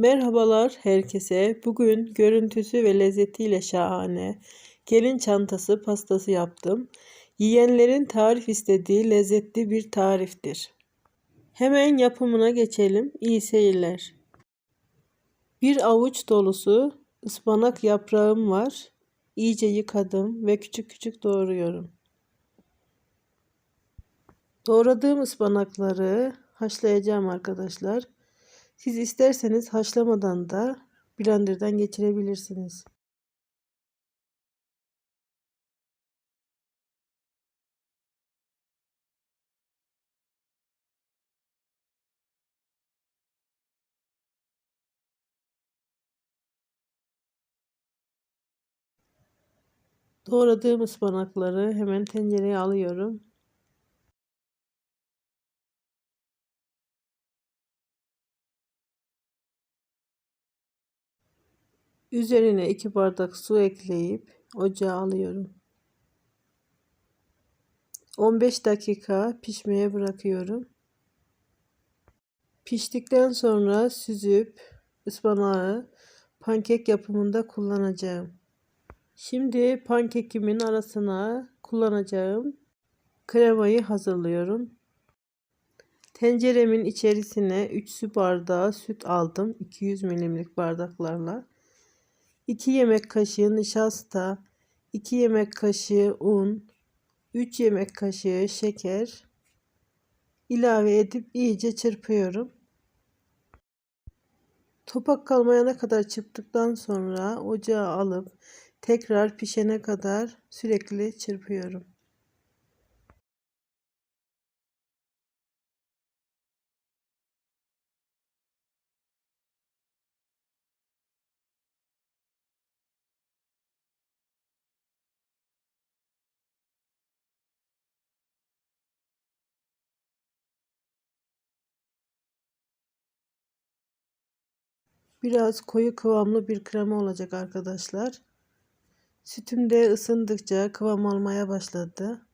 Merhabalar herkese. Bugün görüntüsü ve lezzetiyle şahane gelin çantası pastası yaptım. Yiyenlerin tarif istediği lezzetli bir tariftir. Hemen yapımına geçelim. İyi seyirler. Bir avuç dolusu ıspanak yaprağım var. İyice yıkadım ve küçük küçük doğruyorum. Doğradığım ıspanakları haşlayacağım arkadaşlar. Siz isterseniz haşlamadan da blenderdan geçirebilirsiniz. Doğradığım ıspanakları hemen tencereye alıyorum. Üzerine 2 bardak su ekleyip ocağa alıyorum. 15 dakika pişmeye bırakıyorum. Piştikten sonra süzüp ıspanağı pankek yapımında kullanacağım. Şimdi pankekimin arasına kullanacağım kremayı hazırlıyorum. Tenceremin içerisine 3 su bardağı süt aldım. 200 milimlik bardaklarla. 2 yemek kaşığı nişasta, 2 yemek kaşığı un, 3 yemek kaşığı şeker ilave edip iyice çırpıyorum. Topak kalmayana kadar çırptıktan sonra ocağa alıp tekrar pişene kadar sürekli çırpıyorum. Biraz koyu kıvamlı bir krema olacak arkadaşlar. Sütüm de ısındıkça kıvam almaya başladı.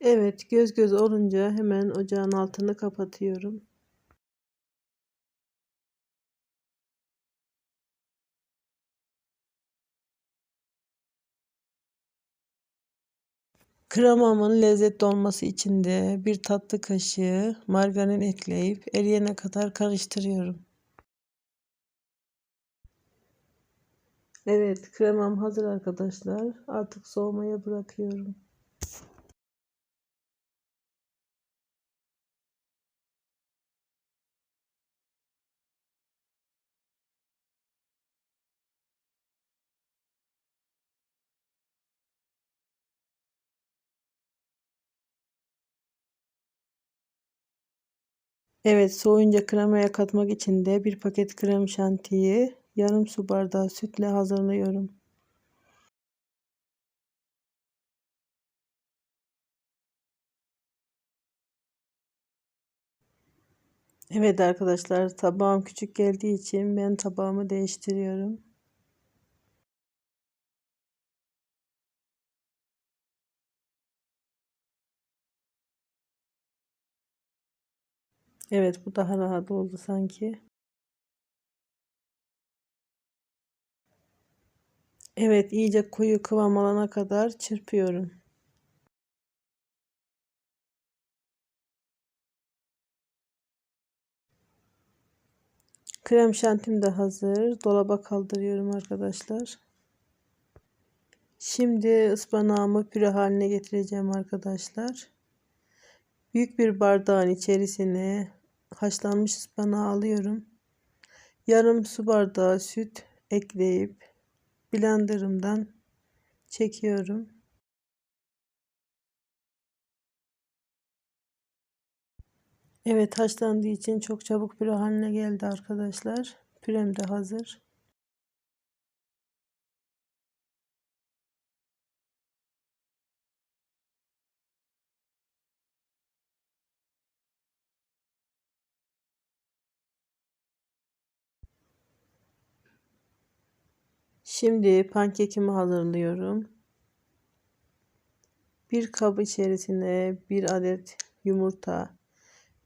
Evet göz göz olunca hemen ocağın altını kapatıyorum. Kremamın lezzetli olması için de bir tatlı kaşığı margarin ekleyip eriyene kadar karıştırıyorum. Evet kremam hazır arkadaşlar. Artık soğumaya bırakıyorum. Evet soğuyunca kremaya katmak için de bir paket krem şantiyi yarım su bardağı sütle hazırlıyorum. Evet arkadaşlar tabağım küçük geldiği için ben tabağımı değiştiriyorum. Evet bu daha rahat oldu sanki. Evet iyice koyu kıvam alana kadar çırpıyorum. Krem şantim de hazır. Dolaba kaldırıyorum arkadaşlar. Şimdi ıspanağımı püre haline getireceğim arkadaşlar. Büyük bir bardağın içerisine haşlanmış ıspanağı alıyorum. Yarım su bardağı süt ekleyip blenderımdan çekiyorum. Evet haşlandığı için çok çabuk püre haline geldi arkadaşlar. Pürem de hazır. Şimdi pankekimi hazırlıyorum. Bir kap içerisine bir adet yumurta,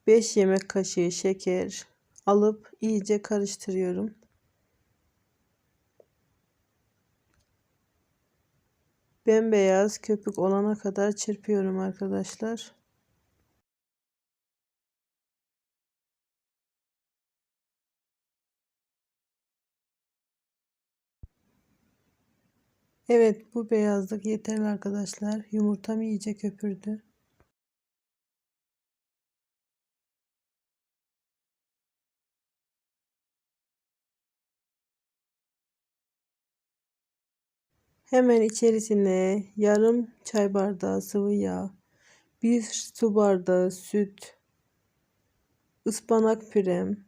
5 yemek kaşığı şeker alıp iyice karıştırıyorum. Bembeyaz köpük olana kadar çırpıyorum arkadaşlar. Evet bu beyazlık yeterli arkadaşlar. Yumurtam iyice köpürdü. Hemen içerisine yarım çay bardağı sıvı yağ, bir su bardağı süt, ıspanak pürem,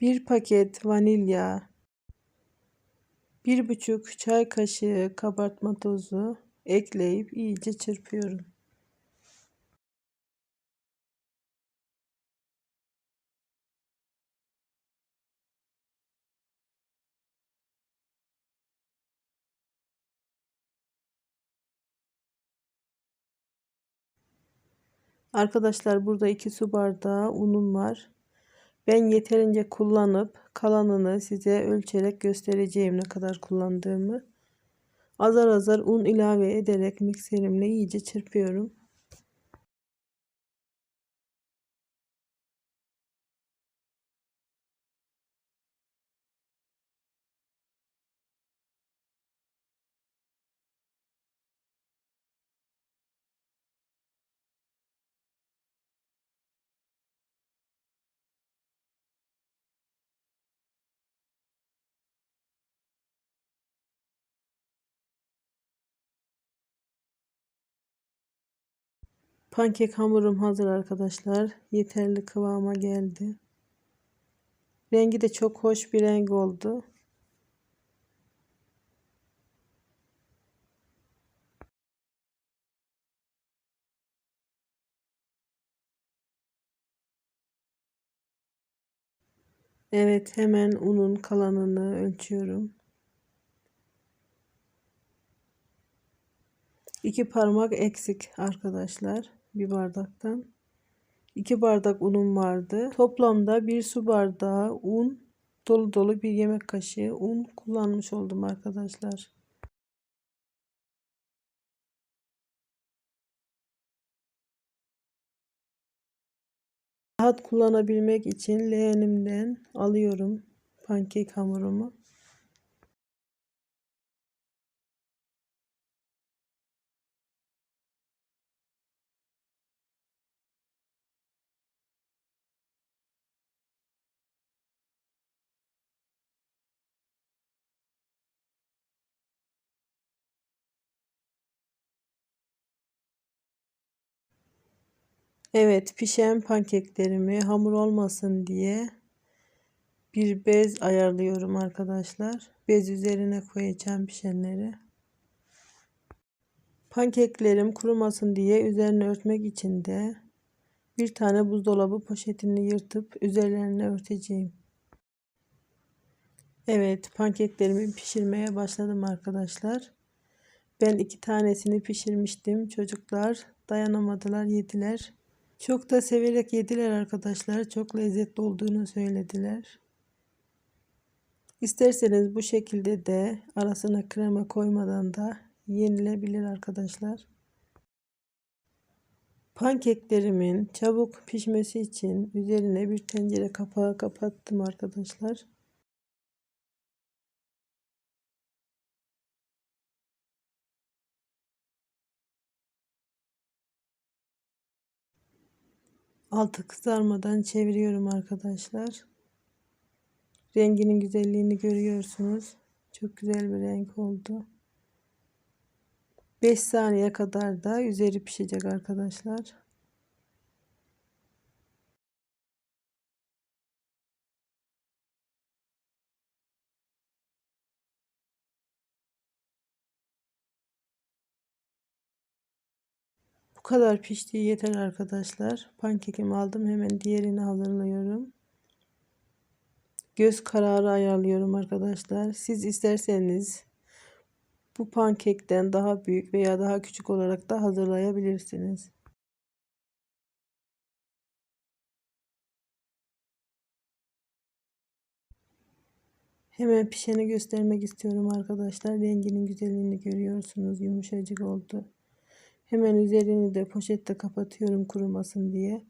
bir paket vanilya, bir buçuk çay kaşığı kabartma tozu ekleyip iyice çırpıyorum. Arkadaşlar burada 2 su bardağı unum var. Ben yeterince kullanıp kalanını size ölçerek göstereceğim ne kadar kullandığımı. Azar azar un ilave ederek mikserimle iyice çırpıyorum. Pankek hamurum hazır arkadaşlar. Yeterli kıvama geldi. Rengi de çok hoş bir renk oldu. Evet hemen unun kalanını ölçüyorum. 2 parmak eksik arkadaşlar bir bardaktan. 2 bardak unum vardı. Toplamda bir su bardağı un dolu dolu bir yemek kaşığı un kullanmış oldum arkadaşlar. Rahat kullanabilmek için leğenimden alıyorum pankek hamurumu. Evet pişen pankeklerimi hamur olmasın diye bir bez ayarlıyorum arkadaşlar. Bez üzerine koyacağım pişenleri. Pankeklerim kurumasın diye üzerine örtmek için de bir tane buzdolabı poşetini yırtıp üzerlerine örteceğim. Evet pankeklerimi pişirmeye başladım arkadaşlar. Ben iki tanesini pişirmiştim. Çocuklar dayanamadılar yediler. Çok da severek yediler arkadaşlar. Çok lezzetli olduğunu söylediler. İsterseniz bu şekilde de arasına krema koymadan da yenilebilir arkadaşlar. Pankeklerimin çabuk pişmesi için üzerine bir tencere kapağı kapattım arkadaşlar. Altı kızarmadan çeviriyorum arkadaşlar. Renginin güzelliğini görüyorsunuz. Çok güzel bir renk oldu. 5 saniye kadar da üzeri pişecek arkadaşlar. Kadar piştiği yeter arkadaşlar. Pankekimi aldım. Hemen diğerini hazırlıyorum. göz kararı ayarlıyorum arkadaşlar. Siz isterseniz bu pankekten daha büyük veya daha küçük olarak da hazırlayabilirsiniz. Hemen pişeni göstermek istiyorum arkadaşlar. Renginin güzelliğini görüyorsunuz. Yumuşacık oldu. Hemen üzerini de poşette kapatıyorum kurumasın diye.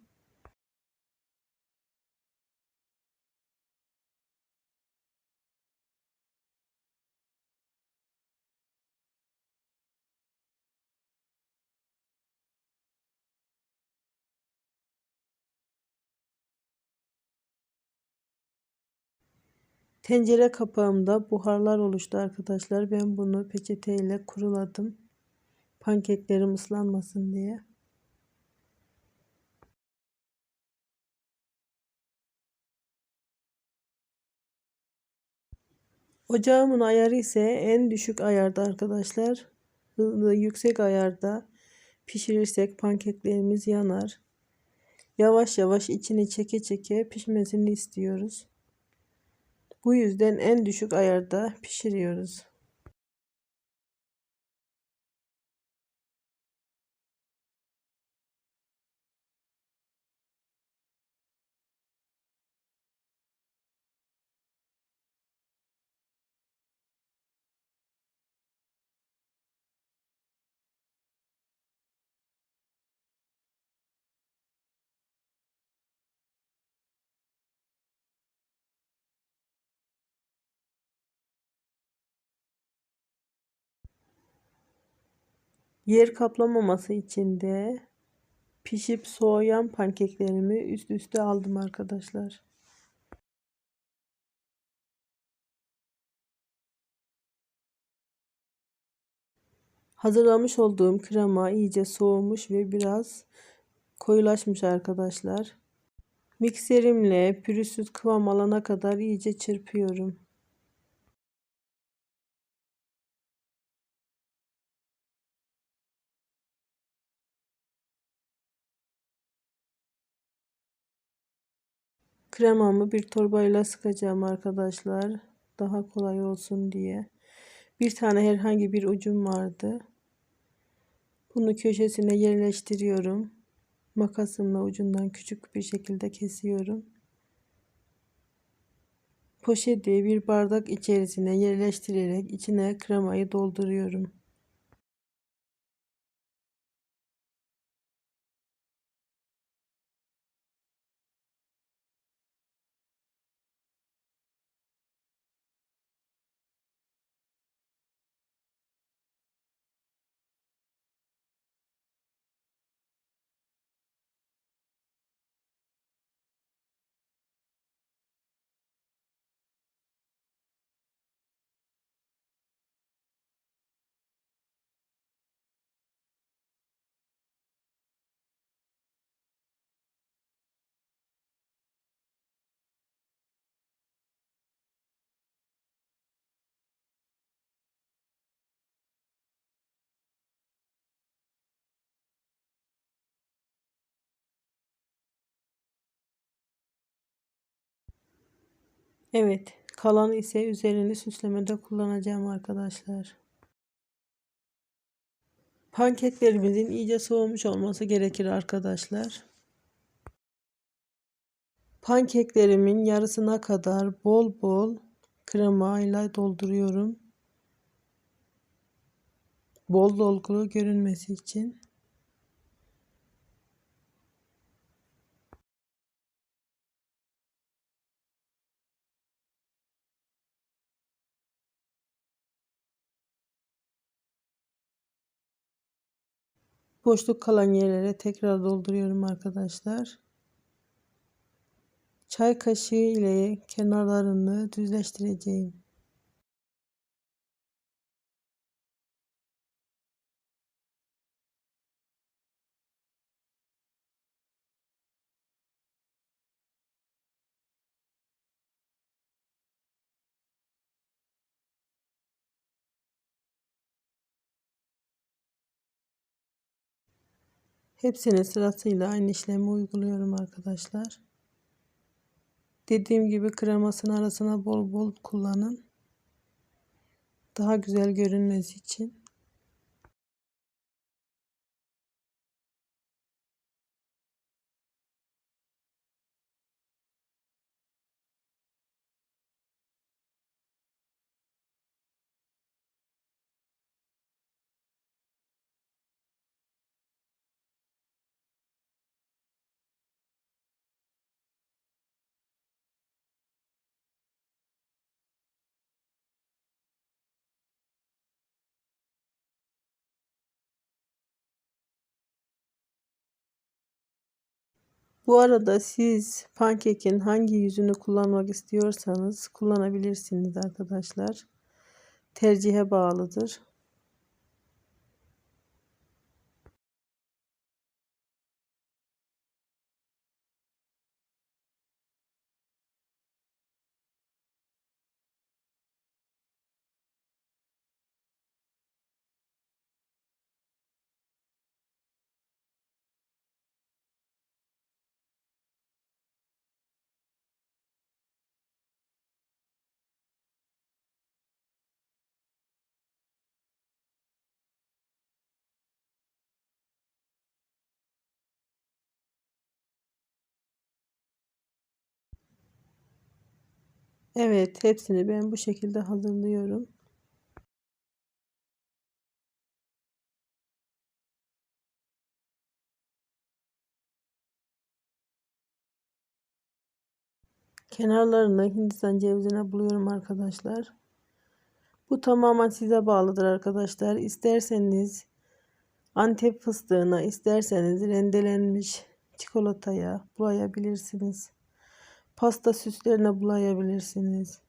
Tencere kapağımda buharlar oluştu arkadaşlar. Ben bunu peçeteyle kuruladım. Pankeklerim ıslanmasın diye. Ocağımın ayarı ise en düşük ayarda arkadaşlar. Yüksek ayarda pişirirsek pankeklerimiz yanar. Yavaş yavaş içini çeke çeke pişmesini istiyoruz. Bu yüzden en düşük ayarda pişiriyoruz. Yer kaplamaması için de pişip soğuyan pankeklerimi üst üste aldım arkadaşlar. Hazırlamış olduğum krema iyice soğumuş ve biraz koyulaşmış arkadaşlar. Mikserimle pürüzsüz kıvam alana kadar iyice çırpıyorum. Kremamı bir torbayla sıkacağım arkadaşlar. Daha kolay olsun diye. Bir tane herhangi bir ucum vardı. Bunu köşesine yerleştiriyorum. Makasımla ucundan küçük bir şekilde kesiyorum. Poşeti bir bardak içerisine yerleştirerek içine kremayı dolduruyorum. Evet, kalanı ise üzerini süslemede kullanacağım arkadaşlar. Pankeklerimizin iyice soğumuş olması gerekir arkadaşlar. Pankeklerimin yarısına kadar bol bol krema ile dolduruyorum. Bol dolgulu görünmesi için. Boşluk kalan yerlere tekrar dolduruyorum arkadaşlar. Çay kaşığı ile kenarlarını düzleştireceğim. Hepsini sırasıyla aynı işlemi uyguluyorum arkadaşlar. Dediğim gibi kremasını arasına bol bol kullanın. Daha güzel görünmesi için. Bu arada siz pankekin hangi yüzünü kullanmak istiyorsanız kullanabilirsiniz arkadaşlar. Tercihe bağlıdır. Evet, hepsini ben bu şekilde hazırlıyorum. Kenarlarını hindistan cevizine buluyorum arkadaşlar. Bu tamamen size bağlıdır arkadaşlar. İsterseniz Antep fıstığına, isterseniz rendelenmiş çikolataya bulayabilirsiniz. Pasta süslerine bulayabilirsiniz.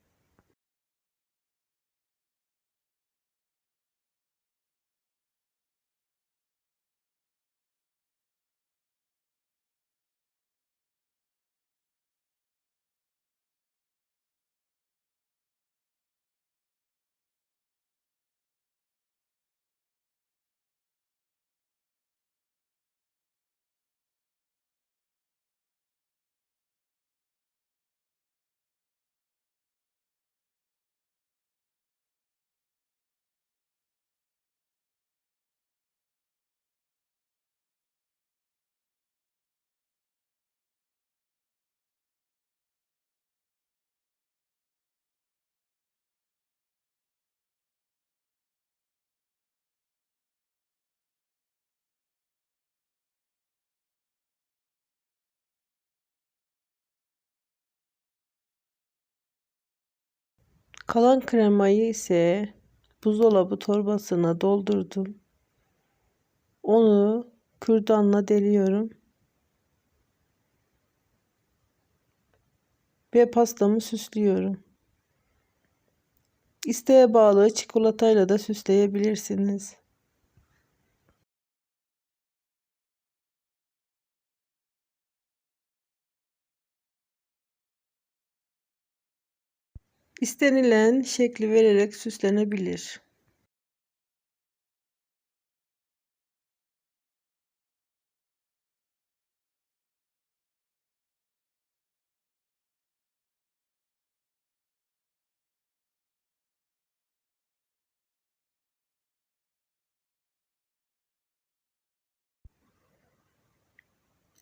Kalan kremayı ise buzdolabı torbasına doldurdum. Onu kürdanla deliyorum. Ve pastamı süslüyorum. İsteğe bağlı çikolatayla da süsleyebilirsiniz. İstenilen şekli vererek süslenebilir.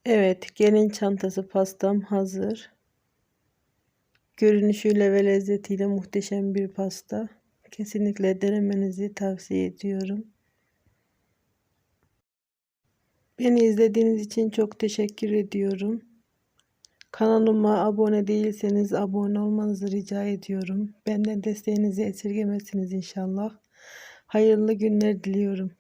Evet, gelin çantası pastam hazır. Görünüşüyle ve lezzetiyle muhteşem bir pasta. Kesinlikle denemenizi tavsiye ediyorum. Beni izlediğiniz için çok teşekkür ediyorum. Kanalıma abone değilseniz abone olmanızı rica ediyorum. Benden desteğinizi esirgemezsiniz inşallah. Hayırlı günler diliyorum.